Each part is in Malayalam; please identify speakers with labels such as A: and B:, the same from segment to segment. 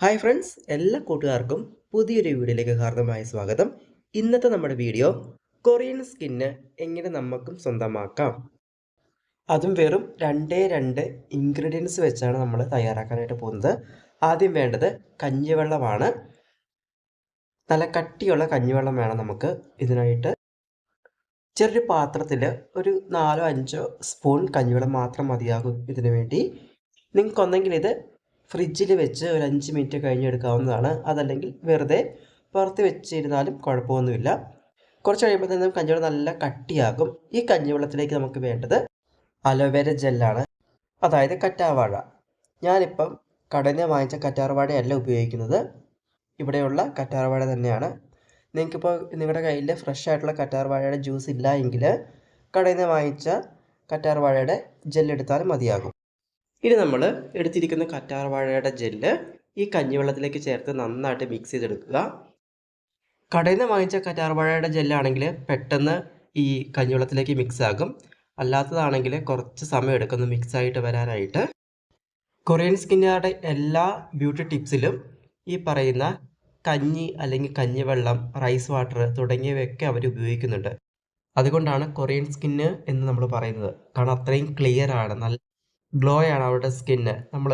A: ഹായ് ഫ്രണ്ട്സ് എല്ലാ കൂട്ടുകാർക്കും പുതിയൊരു വീഡിയോയിലേക്ക് ഹാർദമായ സ്വാഗതം. ഇന്നത്തെ നമ്മുടെ വീഡിയോ കൊറിയൻ സ്കിന്ന് എങ്ങനെ നമുക്കും സ്വന്തമാക്കാം. അതും വെറും രണ്ടേ രണ്ട് ഇൻഗ്രീഡിയൻസ് വെച്ചാണ് നമ്മൾ തയ്യാറാക്കാനായിട്ട് പോകുന്നത്. ആദ്യം വേണ്ടത് കഞ്ഞിവെള്ളമാണ്. നല്ല കട്ടിയുള്ള കഞ്ഞിവെള്ളം വേണം നമുക്ക് ഇതിനായിട്ട്. ചെറിയൊരു പാത്രത്തിൽ ഒരു നാലോ അഞ്ചോ സ്പൂൺ കഞ്ഞിവെള്ളം മാത്രം മതിയാകും ഇതിനു വേണ്ടി. നിങ്ങൾക്കൊന്നെങ്കിൽ ഇത് ഫ്രിഡ്ജിൽ വെച്ച് ഒരു അഞ്ച് മിനിറ്റ് കഴിഞ്ഞെടുക്കാവുന്നതാണ്. അതല്ലെങ്കിൽ വെറുതെ പുറത്ത് വെച്ചിരുന്നാലും കുഴപ്പമൊന്നുമില്ല. കുറച്ച് കഴിയുമ്പോൾ തന്നെ കഞ്ഞിവെള്ളം നല്ല കട്ടിയാകും. ഈ കഞ്ഞിവെള്ളത്തിലേക്ക് നമുക്ക് വേണ്ടത് അലോവേര ജെല്ലാണ്. അതായത് കറ്റാർവാഴ. ഞാനിപ്പം കടയിൽ നിന്ന് വാങ്ങിച്ച കറ്റാർവാഴയല്ല ഉപയോഗിക്കുന്നത്. ഇവിടെയുള്ള കറ്റാർവാഴ തന്നെയാണ്. നിങ്ങൾക്കിപ്പോൾ നിങ്ങളുടെ കയ്യിൽ ഫ്രഷ് ആയിട്ടുള്ള കറ്റാർവാഴയുടെ ജ്യൂസ് ഇല്ല എങ്കിൽ കടയിൽ നിന്ന് വാങ്ങിച്ച കറ്റാർവാഴയുടെ ജെല്ലെടുത്താലും മതിയാകും. ഇനി നമ്മൾ എടുത്തിരിക്കുന്ന കറ്റാർവാഴയുടെ ജെല്ല് ഈ കഞ്ഞിവെള്ളത്തിലേക്ക് ചേർത്ത് നന്നായിട്ട് മിക്സ് ചെയ്തെടുക്കുക. കടയിൽ നിന്ന് വാങ്ങിച്ച കറ്റാർവാഴയുടെ ജെല്ലാണെങ്കിൽ പെട്ടെന്ന് ഈ കഞ്ഞിവെള്ളത്തിലേക്ക് മിക്സ് ആകും. അല്ലാത്തതാണെങ്കിൽ കുറച്ച് സമയം എടുക്കുന്നു മിക്സ് ആയിട്ട് വരാനായിട്ട്. കൊറിയൻ സ്കിന്നുകാരുടെ എല്ലാ ബ്യൂട്ടി ടിപ്സിലും ഈ പറയുന്ന കഞ്ഞി അല്ലെങ്കിൽ കഞ്ഞിവെള്ളം റൈസ് വാട്ടർ തുടങ്ങിയവയൊക്കെ അവർ ഉപയോഗിക്കുന്നുണ്ട്. അതുകൊണ്ടാണ് കൊറിയൻ സ്കിന്ന് എന്ന് നമ്മൾ പറയുന്നത്. കാരണം അത്രയും ക്ലിയർ ആണ്. നല്ല ഗ്ലോ ആണ് അവരുടെ സ്കിന്ന് നമ്മൾ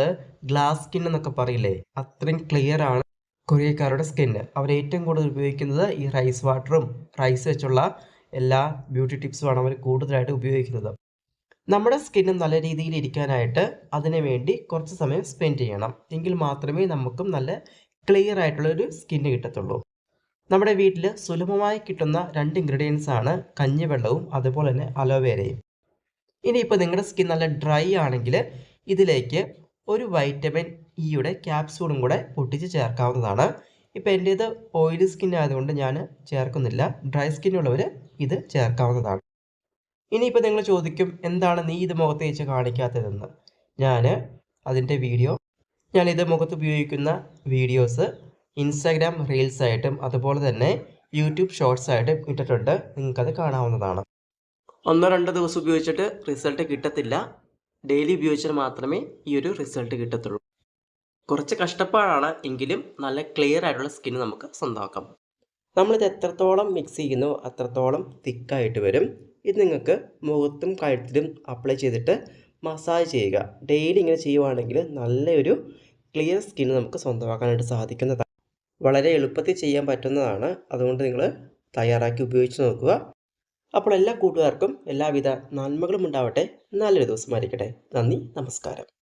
A: ഗ്ലാസ് സ്കിൻ എന്നൊക്കെ പറയില്ലേ? അത്രയും ക്ലിയർ ആണ് കൊറിയക്കാരുടെ സ്കിന്ന് അവർ ഏറ്റവും കൂടുതൽ ഉപയോഗിക്കുന്നത് ഈ റൈസ് വാട്ടറും റൈസ് വെച്ചുള്ള എല്ലാ ബ്യൂട്ടി ടിപ്സുമാണ് അവർ കൂടുതലായിട്ട് ഉപയോഗിക്കുന്നത്. നമ്മുടെ സ്കിന്ന് നല്ല രീതിയിൽ ഇരിക്കാനായിട്ട് അതിനു വേണ്ടി കുറച്ച് സമയം സ്പെൻഡ് ചെയ്യണം. എങ്കിൽ മാത്രമേ നമുക്കും നല്ല ക്ലിയർ ആയിട്ടുള്ള ഒരു സ്കിന്ന് കിട്ടത്തുള്ളൂ. നമ്മുടെ വീട്ടിൽ സുലഭമായി കിട്ടുന്ന രണ്ട് ഇൻഗ്രീഡിയൻസ് ആണ് കഞ്ഞിവെള്ളവും അതുപോലെ തന്നെ അലോവേരയും ഇനിയിപ്പോൾ നിങ്ങളുടെ സ്കിൻ നല്ല ഡ്രൈ ആണെങ്കിൽ ഇതിലേക്ക് ഒരു വൈറ്റമിൻ ഇയുടെ ക്യാപ്സൂളും കൂടെ പൊട്ടിച്ച് ചേർക്കാവുന്നതാണ്. ഇപ്പോൾ എന്റേത് ഓയിലി സ്കിൻ ആയതുകൊണ്ട് ഞാൻ ചേർക്കുന്നില്ല. ഡ്രൈ സ്കിന്നുള്ളവർ ഇത് ചേർക്കാവുന്നതാണ്. ഇനിയിപ്പോൾ നിങ്ങൾ ചോദിക്കും എന്താണ് നീ ഇത് മുഖത്ത് വെച്ച് കാണിക്കാത്തതെന്ന്? ഞാൻ അതിന്റെ വീഡിയോ ഞാൻ ഇത് മുഖത്ത് ഉപയോഗിക്കുന്ന വീഡിയോസ് ഇൻസ്റ്റാഗ്രാം റീൽസ് ആയിട്ടും അതുപോലെ തന്നെ യൂട്യൂബ് ഷോർട്സ് ആയിട്ടും ഇട്ടിട്ടുണ്ട്. നിങ്ങൾക്കത് കാണാവുന്നതാണ്. ഒന്നോ രണ്ടോ ദിവസം ഉപയോഗിച്ചിട്ട് റിസൾട്ട് കിട്ടത്തില്ല. ഡെയിലി ഉപയോഗിച്ചാൽ മാത്രമേ ഈ ഒരു റിസൾട്ട് കിട്ടത്തുള്ളൂ. കുറച്ച് കഷ്ടപ്പാടാണ് എങ്കിലും നല്ല ക്ലിയർ ആയിട്ടുള്ള സ്കിൻ നമുക്ക് സ്വന്തമാക്കാം. നമ്മളിത് എത്രത്തോളം മിക്സ് ചെയ്യുന്നു അത്രത്തോളം തിക്കായിട്ട് വരും ഇത് നിങ്ങൾക്ക് മുഖത്തും കഴുത്തിലും അപ്ലൈ ചെയ്തിട്ട് മസാജ് ചെയ്യുക. ഡെയിലി ഇങ്ങനെ ചെയ്യുവാണെങ്കിൽ നല്ലൊരു ക്ലിയർ സ്കിൻ നമുക്ക് സ്വന്തമാക്കാനായിട്ട് സാധിക്കുന്നതാണ്. വളരെ എളുപ്പത്തിൽ ചെയ്യാൻ പറ്റുന്നതാണ്. അതുകൊണ്ട് നിങ്ങൾ തയ്യാറാക്കി ഉപയോഗിച്ച് നോക്കുക. അപ്പോൾ എല്ലാ കൂട്ടുകാർക്കും എല്ലാവിധ നന്മകളും ഉണ്ടാവട്ടെ. നല്ലൊരു ദിവസമായിരിക്കട്ടെ നന്ദി നമസ്കാരം.